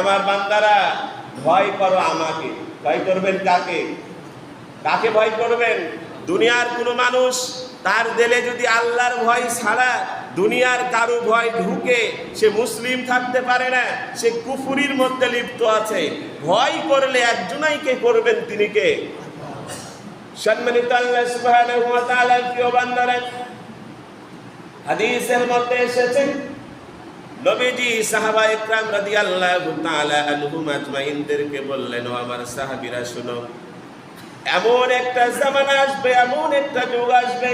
আমার বান্দারা, ভয় করো আমাকে। ভয় করবেন কাকে? কাকে ভয় করবেন? দুনিয়ার কোনো মানুষ তার দিলে যদি আল্লাহর ভয় ছাড়া দুনিয়ার কারও ভয় ঢুকে, সে মুসলিম থাকতে পারে না, সে কুফুরির মধ্যে লিপ্ত আছে। ভয় করলে একজনাইকে করবেন তিনি কে? সম্মানিত আল্লাহ সুবহানাহু ওয়া তাআলার প্রিয় বান্দারা হাদিসের মধ্যে এসেছে, নবীজি সাহাবা ইকরাম রাদিয়াল্লাহু তাআলা আনহুম আজমাইনদেরকে বললেন, ও আমার সাহাবীরা, শুনো, এমন একটা জামানা আসবে, এমন একটা যুগ আসবে,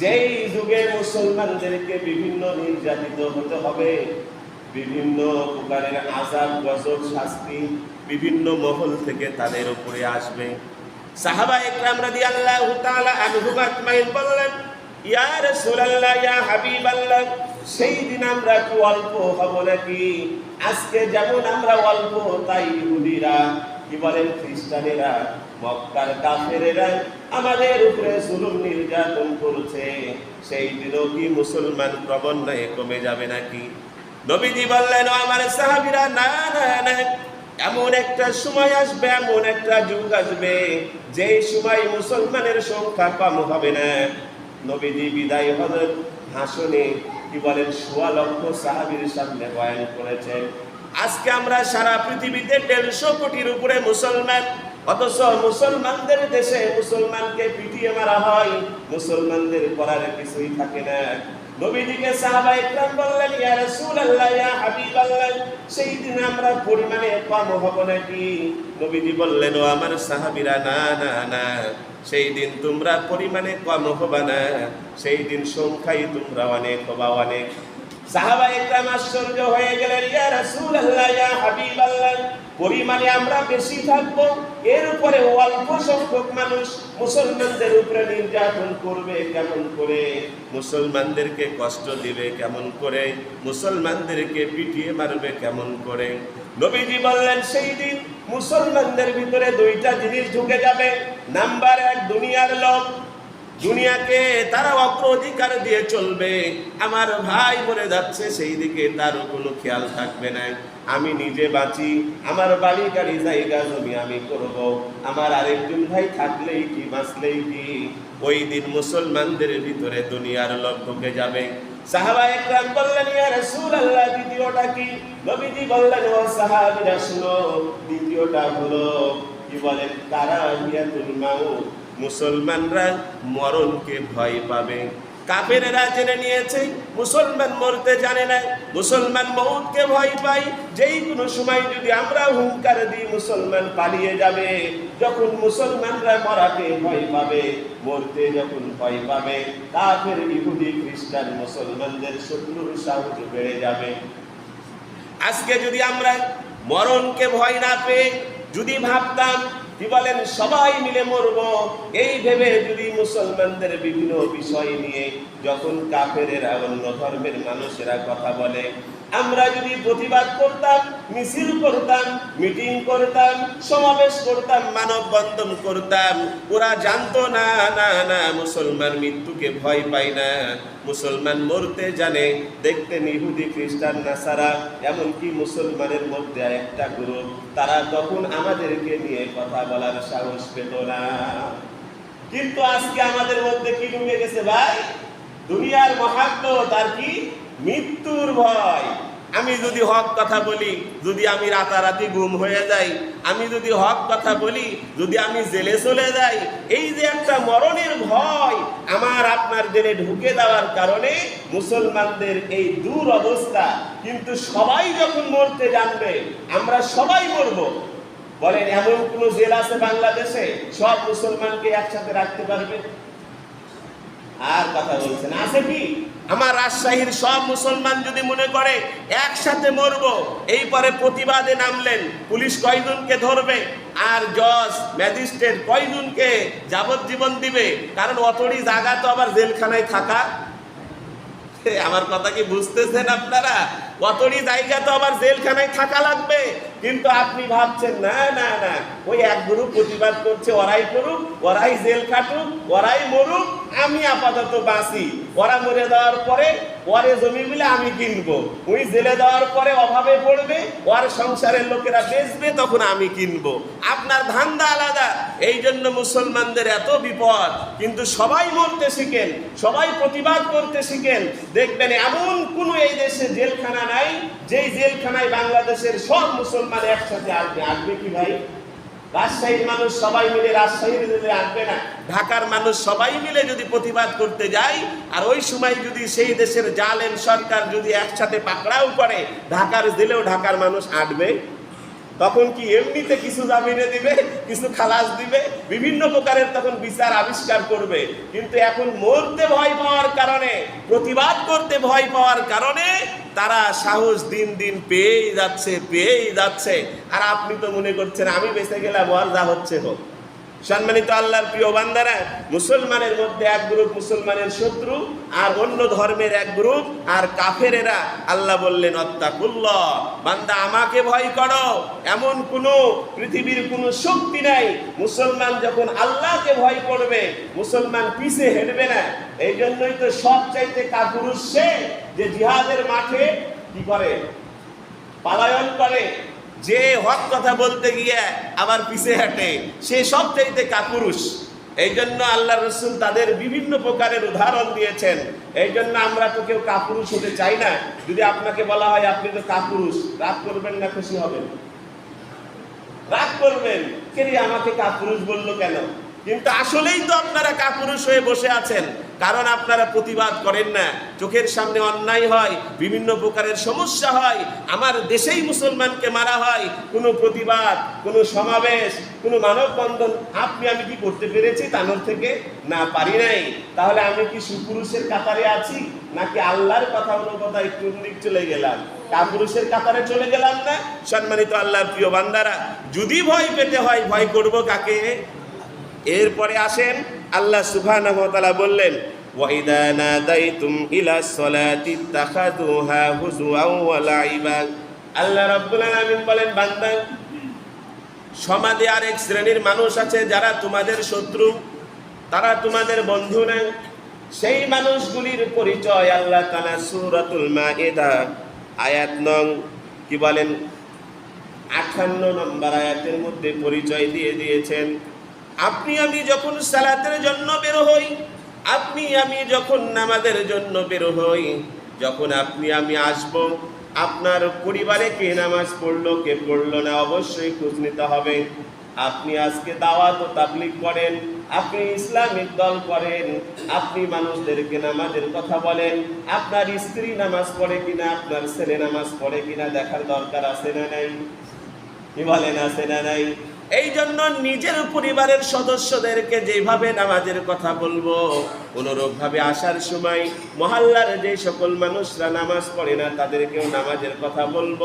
যেই যুগে মুসলমানদেরকে বিভিন্ন নির্যাতিত হতে হবে, বিভিন্ন প্রকারের আজাব গজব, শাস্তি বিভিন্ন মহল থেকে তাদের উপরে আসবে। সাহাবা ইকরাম রাদিয়াল্লাহু তাআলা আনহুম আজমাইন বললেন ইয়া রাসূলুল্লাহ, ইয়া হাবিবাল্লাহ, সেই দিন আমরা কি অল্প হব নাকি? আজকে যেমন আমরা অল্প, তাই ইহুদিরা, কি বলেন, খ্রিস্টানেরা, মক্কার কাফেরেরা আমাদের উপরে জুলুম নির্যাতন করছে। সেই দিনও কি মুসলমান ক্রমান্বয়ে কমে যাবে নাকি? নবীজি বললেন আমার সাহাবীরা, না না না, এমন একটা সময় আসবে, এমন একটা যুগ আসবে, যেই সময় মুসলমানের সংখ্যা কম হবে না। নবীজি বিদায় হজর হাসনে কি বলেন, সোয়া লক্ষ সাহাবীর সামনে বয়ান করেছেন। আজকে আমরা সারা পৃথিবীতে দেড়শো কোটির উপরে মুসলমান, অথচ মুসলমানদের দেশে মুসলমানকে পিটিয়ে মারা হয়। মুসলমানদের করার কিছুই থাকে না। নবীজিকে সাহাবা ইকরাম বললেন, ইয়া রাসূলুল্লাহ, ইয়া হাবিবাল্লাহ, সেই দিন আমরা পরিমাণে কম হব নাকি? নবীজি বললেন, ও আমার সাহাবীরা, না না না। সেই দিন তোমরা পরিমাণে কম হবা না সেই দিন সংখ্যাই তোমরা অনেক হবা অনেক। সাহাবা একরাম আশ্চর্য হয়ে গেলেন, ইয়া রাসূলুল্লাহ, ইয়া হাবিবাল্লাহ, পরিমাণে আমরা বেশি থাকব? এর উপরে অল্প সংখ্যক মানুষ মুসলমানদের উপরে নির্যাতন করবে কেমন করে? মুসলমানদেরকে কষ্ট দিবে কেমন করে? মুসলমানদেরকে পিটিয়ে মারবে কেমন করে? নবীজি বললেন, সেই দিন মুসলমানদের ভিতরে দুইটা জিনিস ঢুকে যাবে। নাম্বার এক, দুনিয়ার লোক। দুনিয়াকে তারা অগ্রাধিকার দিয়ে চলবে। আমার ভাই মরে যাচ্ছে, সেই দিকে তারও কোনো খেয়াল থাকবে না। আমি নিজে বাঁচি, আমার বাড়ি গাড়ি জায়গা জমি আমি করব। আমার আরেকজন ভাই থাকলেই কি, বাঁচলেই কি? ওই দিন মুসলমানদের ভিতরে দুনিয়ার লোক ঢুকে যাবে। সাহাবা একরাম বললেন, ইয়া রাসূলুল্লাহ, দ্বিতীয়টা কি? নবীজি বললেন, ও সাহাবীরা, শুনো, দ্বিতীয়টা হলো কি বলেন তারা হিয়াতুল মাউত, মুসলমানরা মরণকে ভয় পাবে। কাফেরেরা জেনে নিয়েছে, মুসলমান মরতে জানে না, মুসলমান মৌতকে ভয় পাই যেই কোনো সময় যদি আমরা হুঙ্কার দিই, মুসলমান পালিয়ে যাবে। যখন মুসলমানরা মরাকে ভয় পাবে মরতে যখন ভয় পাবে কাফের ইহুদি খ্রিস্টান মুসলমানদের শত্রুর সাহস বেড়ে যাবে। আজকে যদি আমরা মরণকে ভয় না পেয়ে যদি ভাবতাম, কি বলেন, সবাই মিলে মরব, এই ভেবে যদি মুসলমানদের বিভিন্ন বিষয় নিয়ে যখন কাফেরেরা অন্য ধর্মের মানুষেরা কথা বলে আমরা যদি প্রতিবাদ করতাম, মিছিল করতাম, মিটিং করতাম, সমাবেশ করতাম, মানববন্ধন করতাম, ওরা জানতো, না না না, মুসলমান মৃত্যুকে ভয় পায় না। মুসলমান মরতে জানে, দেখতে ইহুদি খ্রিস্টান, নাসারা, এমনকি মুসলমানের মধ্যে একটা গ্রুপ তারা তখন আমাদেরকে নিয়ে কথা বলার সাহস পেত না। কিন্তু আজকে আমাদের মধ্যে কি ঢুকে গেছে ভাই? দুনিয়ার মহাব্বত তার কি? মৃত্যুর ভয়। আমি যদি হক কথা বলি, যদি আমি রাতারাতি গুম হয়ে যাই, আমি যদি হক কথা বলি, যদি আমি জেলে চলে যাই, এই যে একটা মরণের ভয় আমার আপনার জেলে ঢুকে দেওয়ার কারণে মুসলমানদের এই দূর অবস্থা কিন্তু সবাই যখন মরতে জানবে, আমরা সবাই মরবো। বলেন, এমন কোন জেল আছে বাংলাদেশে? সব মুসলমানকে একসাথে রাখতে পারবে? আর কথা বলছেন। আছে কি? আমার রাজশাহীর সব মুসলমান যদি মনে করে, একসাথে মরব এই পরে প্রতিবাদে নামলেন, পুলিশ কয়জনকে ধরবে, আর জজ, ম্যাজিস্ট্রেট কয়জনকে যাবজ্জীবন দিবে? কারণ অতড়ি জায়গা তো আবার জেলখানায় থাকা। আমার কথা কি বুঝতেছেন আপনারা? অতড়ি জায়গা তো আবার জেলখানায় থাকা লাগবে। কিন্তু আপনি ভাবছেন, না না না ওই এক গ্রুপ প্রতিবাদ করছে, ওরাই করুক ওরাই জেল কাটুক ওরাই মরুক, আমি আপাতত বাঁচি। ওরা মরে দেওয়ার পরে ওরে জমি মিলে আমি কিনবো। ওই জেলে দেওয়ার পরে অভাবে পড়বে ওর সংসারের লোকেরা বেচবে, তখন আমি কিনবো। আপনার ধান্দা আলাদা এই জন্য মুসলমানদের এত বিপদ। কিন্তু সবাই মরতে শিখেন, সবাই প্রতিবাদ করতে শিখেন। দেখবেন এমন কোনো এই দেশে জেলখানা নাই, যেই জেলখানায় বাংলাদেশের সব মুসলমান একসাথে আসবে। আসবে কি ভাই? রাজশাহীর মানুষ সবাই মিলে রাজশাহীর আসবে না। ঢাকার মানুষ সবাই মিলে যদি প্রতিবাদ করতে যায়, আর ওই সময় যদি সেই দেশের জালেম সরকার যদি একসাথে পাকড়াও করে, ঢাকার দিলেও ঢাকার মানুষ আটবে তখন কি এমনিতে কিছু জামিনে দিবে, কিছু খালাস দিবে? বিভিন্ন প্রকারের তখন বিচার আবিষ্কার করবে। কিন্তু এখন মরতে ভয় পাওয়ার কারণে, প্রতিবাদ করতে ভয় পাওয়ার কারণে তারা সাহস দিন দিন পেয়েই যাচ্ছে পেয়েই যাচ্ছে। আর আপনি তো মনে করছেন, আমি বেঁচে গেলাম, আর যা হচ্ছে হোক। সম্মানিত আল্লাহর প্রিয় বান্দারা, মুসলমানের মধ্যে এক গ্রুপ মুসলমানের শত্রু আর অন্য ধর্মের এক গ্রুপ আর কাফেরেরা। আল্লাহ বললেন অত্তাকুল্লাহ বান্দা, আমাকে ভয় করো। এমন কোনো পৃথিবীর কোনো শক্তি নাই। মুসলমান যখন আল্লাহকে ভয় করবে, মুসলমান পিছে হেঁটবে না। এই জন্যই তো সব চাইতে কাপুরুষ সে যে জিহাদের মাঠে কি করে? পালায়ন করে। যে হক কথা বলতে গিয়ে আবার পিছে হাঁটে, সে সব চাইতে কাপুরুষ। এই জন্য আল্লাহ রসুল তাদের বিভিন্ন প্রকারের উদাহরণ দিয়েছেন। এই জন্য আমরা তো কেউ কাপুরুষ হতে চাই না। যদি আপনাকে বলা হয়, আপনি তো কাপুরুষ। রাগ করবেন না, খুশি হবেন। রাগ করবেন কেরি আমাকে কাপুরুষ বলল কেন? কিন্তু আসলেই তো আপনারা কাপুরুষ হয়ে বসে আছেন। কারণ আপনারা প্রতিবাদ করেন না। চোখের সামনে অন্যায় হয়, বিভিন্ন প্রকারের সমস্যা হয়, আমার দেশেই মুসলমানকে মারা হয়, কোনো প্রতিবাদ, কোনো সমাবেশ, কোনো মানববন্ধন, আপনি আমি কি করতে পেরেছি তানোর থেকে? না, পারি নাই। তাহলে আমি কি সুপুরুষের কাতারে আছি? নাকি আল্লাহর কথা অনুকথা একটু দিক চলে গেলাম? কাপুরুষের কাতারে চলে গেলাম না? সম্মানিত আল্লাহর প্রিয় বান্দারা, যদি ভয় পেতে হয়, ভয় করব কাকে? এরপরে আসেন আল্লাহ সুবহানাহু ওয়া তাআলা বললেন ওয়াইদা নাদাইতুম ইলা সলাতি তাখাদুহা হুজুআন ওয়া লাইবা। আল্লাহ রাব্বুল আলামিন বলেন, বান্দা, সমাজে আরেক শ্রেণির মানুষ আছে যারা তোমাদের শত্রু, তারা তোমাদের বন্ধু না। সেই মানুষগুলির পরিচয় আল্লাহ তাআলা সূরাতুল মাইদা, আয়াত নং, কি বলেন আটান্ন নম্বর আয়াতের মধ্যে পরিচয় দিয়ে দিয়েছেন। আপনি আমি যখন সালাতের জন্য বের হই, আপনি আমি যখন নামাজের জন্য বের হই, যখন আপনি আমি আসব, আপনার পরিবারে কে নামাজ পড়ল, কে পড়ল না, অবশ্যই খোঁজ নিতে হবে। আপনি আজকে দাওয়াত ও তাবলিগ করেন, আপনি ইসলামিক দল করেন, আপনি মানুষদেরকে নামাজের কথা বলেন, আপনার স্ত্রী নামাজ পড়ে কিনা, আপনার ছেলে নামাজ পড়ে কিনা, দেখার দরকার আছে না নাই? কি বলেন, আছে না নাই? এই জন্য নিজের পরিবারের সদস্যদেরকে যেভাবে নামাজের কথা বলব, অনুরূপভাবে আসার সময় মহল্লার যে সকল মানুষরা নামাজ পড়ে না, তাদেরকেও নামাজের কথা বলব।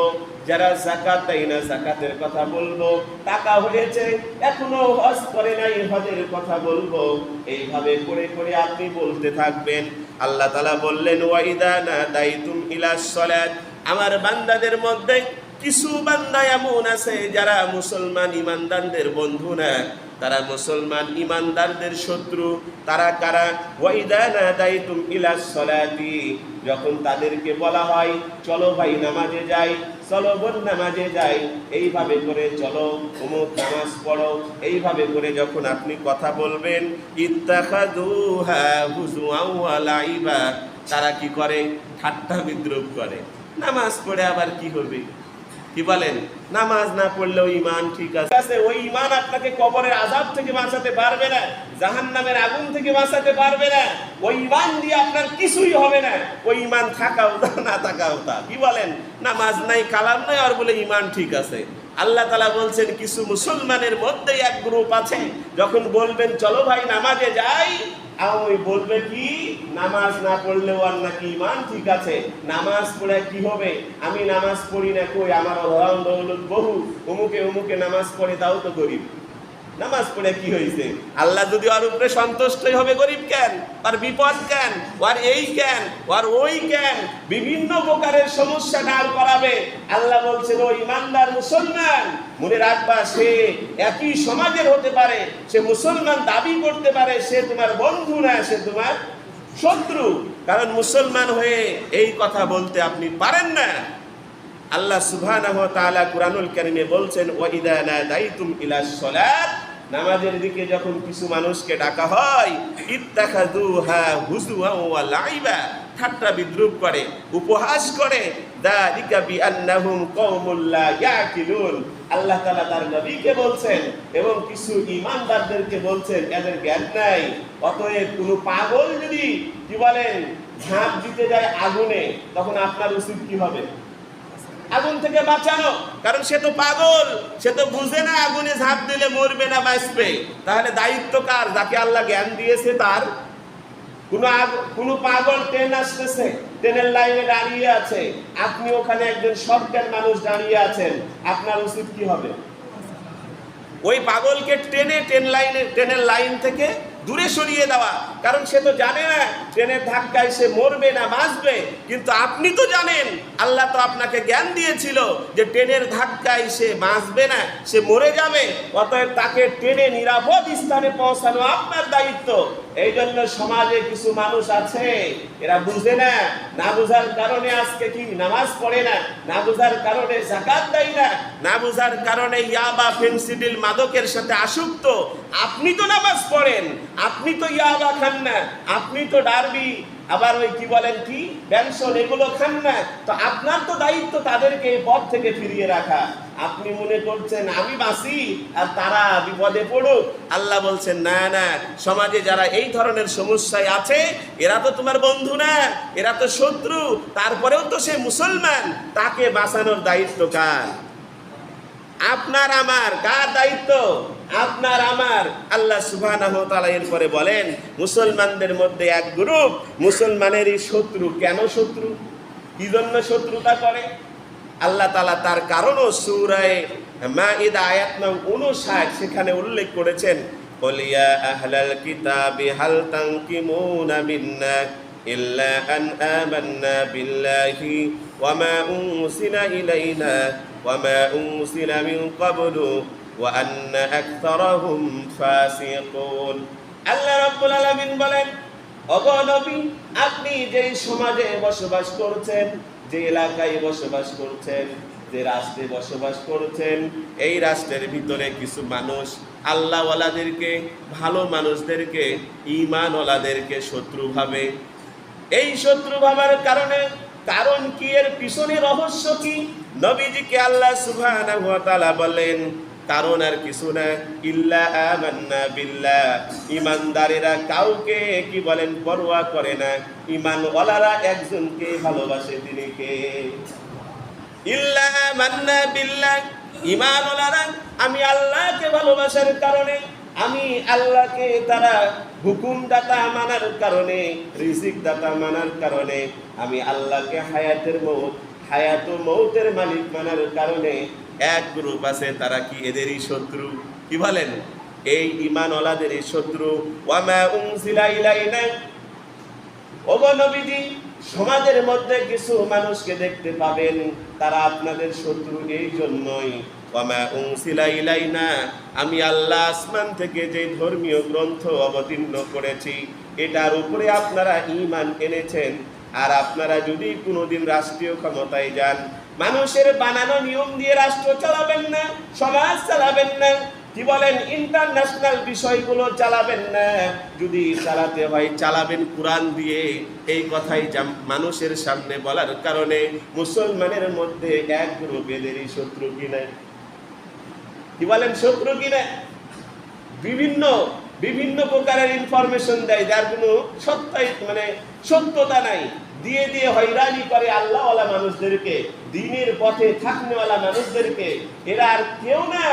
যারা জাকাত দেয় না জাকাতের কথা বলব। টাকা হয়েছে, এখনও হজ করে নাই, হজের কথা বলব। এইভাবে করে করে আপনি বলতে থাকবেন। আল্লাহ তালা বললেন ওয়াইদা না দায়িতুম ইলাস সলাত। আমার বান্দাদের মধ্যে কিছু বান্দা এমন আছে যারা মুসলমান ইমানদারদের বন্ধু না। তারা মুসলমান ইমানদারদের শত্রু। তারা কারা? ওয়াইদানা সলাতি। যখন তাদেরকে বলা হয়, চলো ভাই, নামাজে যাই, চলো বোন, নামাজে যাই। এইভাবে করে চলো, অমুক নামাজ পড়ো। এইভাবে করে যখন আপনি কথা বলবেন ইত্তাখাদুহা হুজুআন ওয়া লাইবা। তারা কি করে? ঠাট্টা বিদ্রুপ করে। নামাজ পড়ে আবার কি হবে? কি বলেন? নামাজ না পড়লেও ইমান ঠিক আছে। ওই ইমান আপনাকে কবরের আজাব থেকে বাঁচাতে পারবে না জাহান নামের আগুন থেকে বাঁচাতে পারবে না, ওই ইমান দিয়ে আপনার কিছুই হবে না। ওই ইমান থাকাও তা, না থাকাও তা। কি বলেন? নামাজ নাই, কালাম নাই, আর বলে ইমান ঠিক আছে। আল্লাহ তালা বলছেন, কিছু মুসলমানের মধ্যে এক গ্রুপ আছে, যখন বলবেন, চলো ভাই, নামাজে যাই। ওই বলবে কি, নামাজ না পড়লেও আর নাকি ইমান ঠিক আছে, নামাজ পড়ে কি হবে? আমি নামাজ পড়ি না কই, আমার অভাব দৌলত বহু অমুকে অমুকে নামাজ পড়ে তাও তো গরিব। নামাজ পড়ে কি হয়েছে? আল্লাহ যদি ওর উপরে সন্তুষ্টই হবে, গরিব কেন? আর বিপদ কেন? ওর এই কেন? ওর ওই কেন? বিভিন্ন প্রকারের সমস্যা দাঁড় করাবে। আল্লাহ বলছেন, ও ইমানদার মুসলমান, মনে রাখবা, সে একই সমাজের হতে পারে। সে মুসলমান দাবি করতে পারে, সে তোমার বন্ধু না, সে তোমার শত্রু। কারণ মুসলমান হয়ে এই কথা বলতে আপনি পারেন না। আল্লাহ সুবহানাহু ওয়া তাআলা কুরআনুল কারীমে বলছেন, ওয়া ইদা নাদাইতুম ইলাস সালাত নামাজের দিকে যখন কিছু মানুষকে ডাকা হয়, ইত্তাখাযুহা হুজুয়া ওয়া লাইবা ঠাট্টা বিদ্রুপ করে, উপহাস করে, দালিকা বিআন্নাহুম কওমুল লা ইয়াকিলুন আল্লাহ তাআলা তার নবীকে বলছেন এবং কিছু ঈমানদারদেরকে বলছেন, এদের জ্ঞান নাই, অতএব কোনো পাগল যদি কি বলেন, ঝাঁপ দিতে যায় আগুনে, তখন আপনার উচিত কি হবে? আগুন থেকে বাঁচানো। কারণ সে তো পাগল, সে তো বুঝে না আগুনে ঝাঁপ দিলে মরবে না, বাঁচবে। তাহলে দায়িত্ব কার? যাকে আল্লাহ জ্ঞান দিয়েছে তার। কোনো কোনো পাগল ট্রেন আসতেছে, ট্রেনের লাইনে দাঁড়িয়ে আছে। আপনি ওখানে একজন সরকার মানুষ দাঁড়িয়ে আছেন। আপনার উচিত কি হবে? ওই পাগলকে ট্রেনে, ট্রেন লাইনে, ট্রেনের লাইন থেকে দূরে সরিয়ে দেওয়া। কারণ সে তো জানে না, ট্রেনের ধাক্কায় সে মরবে না, বাঁচবে। কিন্তু আপনি তো জানেন, আল্লাহ তো আপনাকে জ্ঞান দিয়েছিল যে ট্রেনের ধাক্কায় সে বাঁচবে না, সে মরে যাবে। অতএব তাকে ট্রেনে নিরাপদ স্থানে পৌঁছানো আপনার দায়িত্ব। এই জন্য সমাজে কিছু মানুষ আছে, এরা বুঝে না না বুঝার কারণে আজকে কি নামাজ পড়ে না না বুঝার কারণে জাকাত দেয় না না বুঝার কারণে ইয়াবা ফেন্সিডিল মাদকের সাথে আসক্ত। আপনি তো নামাজ পড়েন আপনি তো ইয়াবা খান না, আপনি তো ডারবি, আবার ওই কি বলেন কি পেনশন এগুলো খান না। তো আপনার তো দায়িত্ব তাদেরকে এই পথ থেকে ফিরিয়ে রাখা। আপনি মনে করছেন, আমি বাঁচি আর তারা বিপদে পড়ুক। আল্লাহ বলছেন, না না, সমাজে যারা এই ধরনের সমস্যায় আছে, এরা তো তোমার বন্ধু না, এরা তো শত্রু। তারপরেও তো সে মুসলমান, তাকে বাঁচানোর দায়িত্ব কার? আপনার, আমার, কার দায়িত্ব? আপনার আমার আল্লাহ সুবহানাহু ওয়া তাআলা এরপরে বলেন মুসলমানদের মধ্যে এক গ্রুপ মুসলমানেরই শত্রু কেন শত্রু কি জন্য শত্রুতা করে আল্লাহ তাআলা তার কারণও সূরায়ে মাইদা আয়াত নং 59 সেখানে উল্লেখ করেছেন قل يا أهل الكتاب هل تنقمون منا إلا أن آمنا بالله وما أنزل إلينا وما أنزل من قبل وأن أكثرهم فاسقون আল্লাহ রাব্বুল আলামিন বলেন অগনবী আপনি যে সমাজে বসবাস করছেন যে এলাকায় বসবাস করছেন যে রাষ্ট্রে বসবাস করছেন এই রাষ্ট্রের ভিতরে কিছু মানুষ আল্লাহওয়ালাদেরকে ভালো মানুষদেরকে ইমানওয়ালাদেরকে শত্রু ভাবে এই শত্রু ভাবার কারণে কারণ কি এর পিছনে রহস্য কি নবীজিকে আল্লাহ সুবহানাহু ওয়া তাআলা বলেন কারণ আর কিছু না। ইল্লা আমান্না বিল্লাহ। ইমানদারেরা কাউকে কি বলেন পরোয়া করে না। ইমানওয়ালারা একজনকে ভালোবাসে তিনি কে? ইল্লা মান্না বিল্লাহ। ইমানওয়ালারা, আমি আল্লাহকে ভালোবাসার কারণে, আমি আল্লাহকে তারা হুকুম দাতা মানার কারণে রিজিক দাতা মানার কারণে, আমি আল্লাহকে হায়াতের মৌত হায়াত মৌতের মালিক মানার কারণে এক গ্রুপ আছে, তারা কি এদেরই শত্রু? কি বলেন? এই ইমানওয়ালাদেরই শত্রু। ওয়ামা নবীজি, সমাজের মধ্যে কিছু মানুষকে দেখতে পাবেন, তারা আপনাদের শত্রু এই জন্যই। উনসিলা আমি আল্লাহ আসমান থেকে যে ধর্মীয় গ্রন্থ অবতীর্ণ করেছি, এটার উপরে আপনারা ঈমান এনেছেন। আর আপনারা যদি কোনোদিন রাষ্ট্রীয় ক্ষমতায় যান মানুষের বানানো নিয়ম দিয়ে রাষ্ট্র চালাবেন না, সমাজ চালাবেন না। কি বলেন? ইন্টারন্যাশনাল বিষয়গুলো চালাবেন না। যদি চালাতে হয়, চালাবেন কোরআন দিয়ে। এই কথাই মানুষের সামনে বলার কারণে মুসলমানের মধ্যে এক গ্রুপ এদেরই শত্রু কিনা কি বলেন শত্রু কিনা বিভিন্ন বিভিন্ন প্রকারের ইনফরমেশন দেয়, যার কোনো সত্যাই মানে সত্যতা নাই। দিয়ে দিয়ে হয়রানি করে আল্লাহওয়ালা মানুষদেরকে, দিনের পথে থাকনেওয়ালা মানুষদেরকে। এরা আর কেউ না,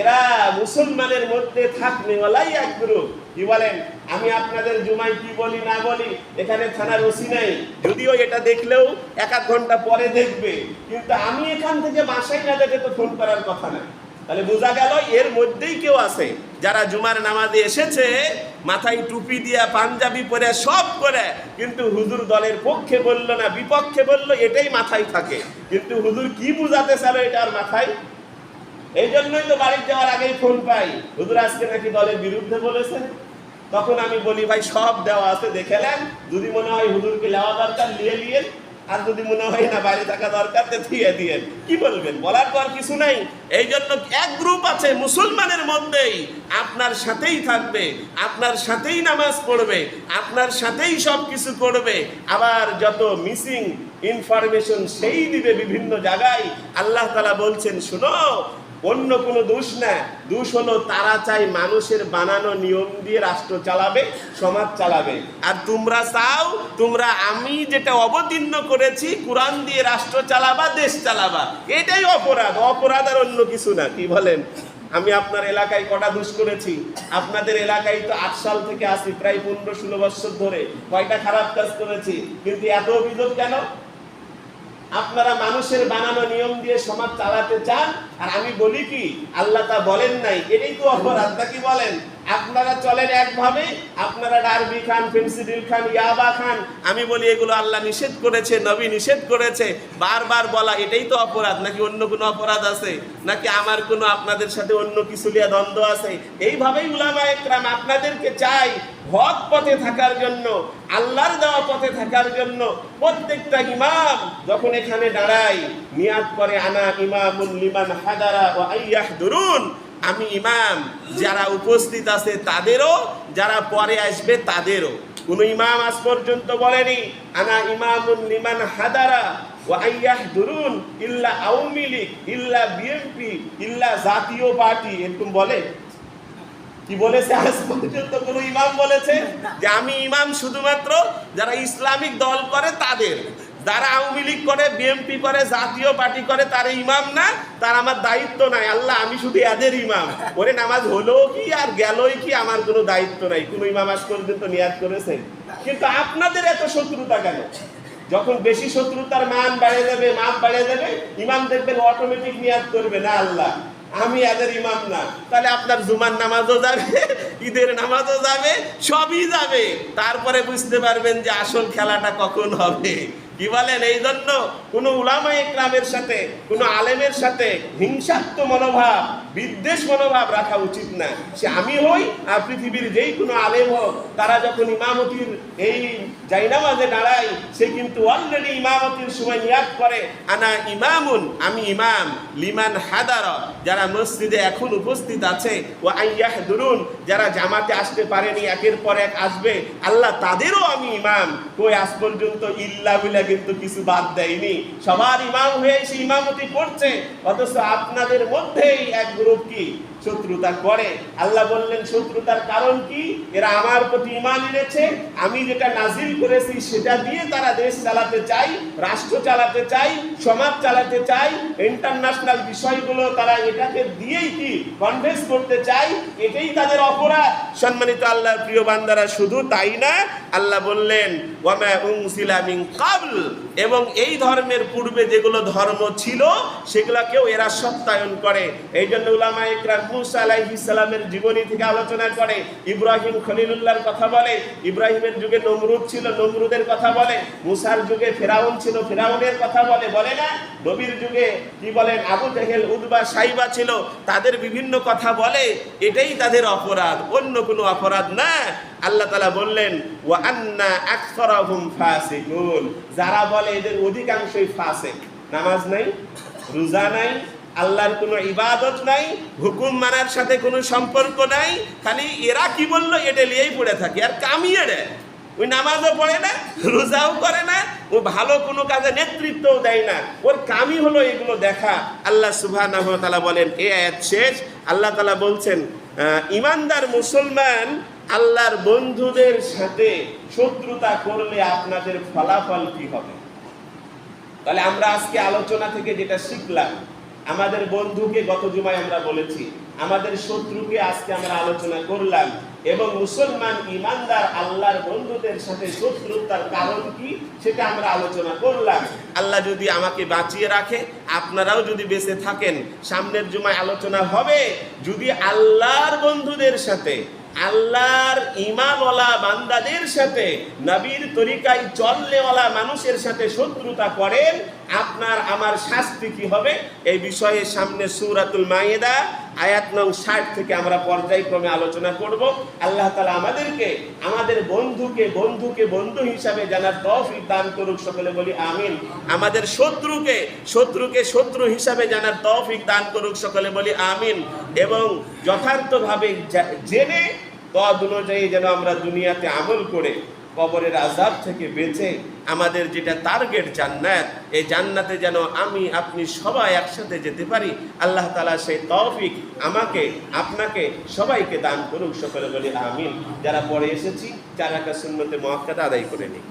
এরা মুসলমানের মধ্যে থাকনেওয়ালাই এক গ্রুপ। কি বলেন? আমি আপনাদের জুমায় কি বলি, না বলি, এখানে থানার ওসি নাই। যদিও এটা দেখলেও এক আধ ঘণ্টা পরে দেখবে। কিন্তু আমি এখান থেকে বাসায় না যেতে তো ফোন করার কথা না তাহলে বোঝা গেল এর মধ্যেই কেউ আছে। যারা জুমার নামাজে এসেছে, মাথায় টুপি দিয়া পাঞ্জাবি পরে সব করে, কিন্তু হুজুর দলের পক্ষে বলল না, বিপক্ষে বলল, এটাই মাথায় থাকে। কিন্তু হুজুর কি বুঝাতে চালো এটা আর মাথায়? এই জন্যই তো বাড়ির যাওয়ার আগেই ফোন পাই। হুজুর আজকে নাকি দলের বিরুদ্ধে বলেছেন তখন আমি বলি, ভাই, সব দেওয়া আছে, দেখে নেন। যদি মনে হয় হুজুরকে নেওয়া দরকার, নিয়ে নিয়েন। আর যদি মনে হয় না বাইরে থাকা দরকার দিয়ে দিয়েন। কি বলবেন? বলার আর কিছু নাই। এই জন্য এক গ্রুপ আছে মুসলমানের মধ্যেই। আপনার সাথেই থাকবে, আপনার সাথেই নামাজ পড়বে, আপনার সাথেই সব কিছু করবে। আবার যত মিসিং ইনফরমেশন সেই দিবে বিভিন্ন জায়গায়। আল্লাহ তালা বলছেন, শুনো অন্য কোনো দোষ না দোষ হলো তারা চাই মানুষের বানানো নিয়ম দিয়ে রাষ্ট্র চালাবে, সমাজ চালাবে। আর তোমরা চাও, তোমরা আমি যেটা অবতীর্ণ করেছি, কোরআন দিয়ে রাষ্ট্র চালাবা, দেশ চালাবা। এটাই অপরাধ। অপরাধ আর অন্য কিছু না। কি বলেন? আমি আপনার এলাকায় কটা দোষ করেছি? আপনাদের এলাকায় তো আট সাল থেকে আসি প্রায় পনেরো ষোলো বছর ধরে। কয়টা খারাপ কাজ করেছি? কিন্তু এত অভিযোগ কেন? আপনারা মানুষের বানানো নিয়ম দিয়ে সমাজ চালাতে চান? আর আমি বলি কি, আল্লাহ তা বলেন নাই। এটাই তো অপরাধ কি বলেন? আপনারা চলেন একভাবে। আপনারা ডারবি খান ফেন্সিডিল খান, ইয়াবা খান। আমি বলি, এগুলো আল্লাহ নিষেধ করেছে, নবী নিষেধ করেছে। বারবার বলা, এটাই তো অপরাধ। নাকি অন্য কোনো অপরাধ আছে? নাকি আমার কোনো আপনাদের সাথে অন্য কিছু লিয়া দ্বন্দ্ব আছে? এইভাবেই উলামা একরাম আপনাদেরকে চাই হক পথে থাকার জন্য, আল্লাহর দেওয়া পথে থাকার জন্য। প্রত্যেকটা ইমাম যখন এখানে দাঁড়ায় নিয়াত করে, আনা ইমামুল লিমান হাদারা ও আইয়াহ দুরুন আমি ইমাম, যারা উপস্থিত আছে তাদেরও, যারা পরে আসবে তাদেরও। কোন ইমাম আজ পর্যন্ত বলেনি, আনা ইমামুল লিমান হাদারা ও আইয়াহ দুরুন ইল্লা আওয়ামী লীগ, ইল্লা বিএনপি, ইল্লা জাতীয় পার্টি। এরকম বলে। কি বলেছে? আজ পর্যন্ত কোন ইমাম বলেছে যে আমি ইমাম শুধুমাত্র যারা ইসলামিক দল করে তাদের। যারা আওয়ামী লীগ করে বিএনপি করে, জাতীয় পার্টি করে, তার ইমাম না, তার আমার দায়িত্ব নাই। আল্লাহ, আমি শুধু এদের ইমাম। ওরে, নামাজ হলো কি আর গেলই কি, আমার কোনো দায়িত্ব নাই। কোনো ইমাম আজ পর্যন্ত নিয়াদ করেছে কিন্তু আপনাদের এত শত্রুতা কেন? যখন বেশি শত্রুতার মান বাড়ে যাবে, মাপ বাড়ে যাবে, ইমাম দেখবেন অটোমেটিক নিয়াদ করবে। না, আল্লাহ, আমি এদের ইমাম না। তাহলে আপনার জুমার নামাজও যাবে, ঈদের নামাজও যাবে, সবই যাবে। তারপরে বুঝতে পারবেন যে আসল খেলাটা কখন হবে। কি বলেন? এই জন্য কোনো উলামা ইকরামের সাথে, কোনো আলেমের সাথে হিংসাত্ম মনোভাব, বিদ্বেষ মনোভাব রাখা উচিত না। সে আমি হই আর পৃথিবীর যেই কোনো আলেম হোক, তারা যখন ইমামতির এই জাইনামাজে দাঁড়ায়, সে কিন্তু অলরেডি ইমামতির সময় নিয়াদ করে, আনা ইমামুন, আমি ইমাম, লিমান হাদার যারা মসজিদে এখন উপস্থিত আছে ও আইয়াহ দুরুন যারা জামাতে আসতে পারেনি, একের পর এক আসবে, আল্লাহ তাদেরও আমি ইমাম। কই আজ পর্যন্ত ইল্লা কিন্তু কিছু বাদ দেয়নি। সবার ইমাম হয়ে সে ইমামতি করছে। অথচ আপনাদের মধ্যেই এক গ্রুপ কি? শত্রুতা করে আল্লাহ বললেন, শত্রুতার কারণ কি? এরা আমার প্রতি ইমান এনেছে। আমি যেটা নাজিল করেছি সেটা দিয়ে তারা দেশ চালাতে চাই, রাষ্ট্র চালাতে চাই, সমাজ চালাতে চাই। ইন্টারন্যাশনাল বিষয়গুলো তারা এটাকে দিয়েই কি? কনভেন্স করতে চাই। এটাই তাদের অপরাধ। সম্মানিত আল্লাহর প্রিয় বান্দারা, শুধু তাই না, আল্লাহ বললেন, ওয়ামা উনসিলা মিন কাবল। এবং এই ধর্মের পূর্বে যেগুলো ধর্ম ছিল, সেগুলোকেও এরা সত্যায়ন করে। এই জন্য উলামা মুসা আলাইহিস সালামের জীবনী থেকে আলোচনা করে, ইব্রাহিম খলিলুল্লাহর কথা বলে, ইব্রাহিমের যুগে নমরুদ ছিল, নমরুদের কথা বলে, মুসার যুগে ফেরাউন ছিল, ফেরাউনের কথা বলে বলে না? নবীর যুগে কি বলেন? আবু জেহেল উদ্বা সাইবা ছিল, তাদের বিভিন্ন কথা বলে, এটাই তাদের অপরাধ, অন্য কোনো অপরাধ না। আল্লাহ তালা বললেন, ওয়া আন্না আকসারাহুম ফাসিকুন। যারা বলে এদের অধিকাংশই ফাসিক। নামাজ নাই, রোজা নাই আল্লাহর কোনো ইবাদত নাই, হুকুম মানার সাথে কোনো সম্পর্ক নাই, খালি এরা কি বলল এটা নিয়েই পড়ে থাকে। আর কামিয়ে দেয়। ওই নামাজও পড়ে না, রোজাও করে না, ও ভালো কোনো কাজে নেতৃত্বও দেয় না। ওর কামই হলো এগুলো দেখা। আল্লাহ সুবাহ বলেন, এ আয়াত শেষ। আল্লাহ তালা বলছেন ইমানদার মুসলমান আল্লাহর বন্ধুদের সাথে শত্রুতা করলে আপনাদের ফলাফল কি হবে? তাহলে আমরা আজকে আলোচনা থেকে যেটা শিখলাম আমাদের বন্ধুকে গত জুমায় আমরা বলেছি, আমাদের শত্রুকে আজকে আমরা আলোচনা করলাম এবং মুসলমান ইমানদার আল্লাহর বন্ধুদের সাথে শত্রুতার কারণ কি সেটা আমরা আলোচনা করলাম। আল্লাহ যদি আমাকে বাঁচিয়ে রাখে, আপনারাও যদি বেঁচে থাকেন, সামনের জুমায় আলোচনা হবে। যদি আল্লাহর বন্ধুদের সাথে আল্লাহর ইমানওয়ালা বান্দাদের সাথে, নবীর তরিকায় চললেওয়ালা মানুষের সাথে শত্রুতা করেন, আপনার আমার শাস্তি কি হবে? এই বিষয়ে সামনে সুরাতুল মাইদা আয়াত নং ষাট থেকে আমরা পর্যায়ক্রমে আলোচনা করব। আল্লাহ তালা আমাদেরকে, আমাদের বন্ধুকে বন্ধুকে বন্ধু হিসাবে জানার তৌফিক দান করুক, সকলে বলি আমিন। আমাদের শত্রুকে শত্রুকে শত্রু হিসাবে জানার তৌফিক দান করুক, সকলে বলি আমিন। এবং যথার্থভাবে জেনে, তদ অনুযায়ী যেন আমরা দুনিয়াতে আমল করে কবরের আজাব থেকে বেঁচে আমাদের যেটা টার্গেট জান্নাত, এই জান্নাতে যেন আমি, আপনি সবাই একসাথে যেতে পারি, আল্লাহ তালা সেই তৌফিক আমাকে, আপনাকে, সবাইকে দান করুক, সকলে বলি আমিন। যারা পরে এসেছি, যারা একা শূন্যতে মহাক্কাদা আদায় করে নিই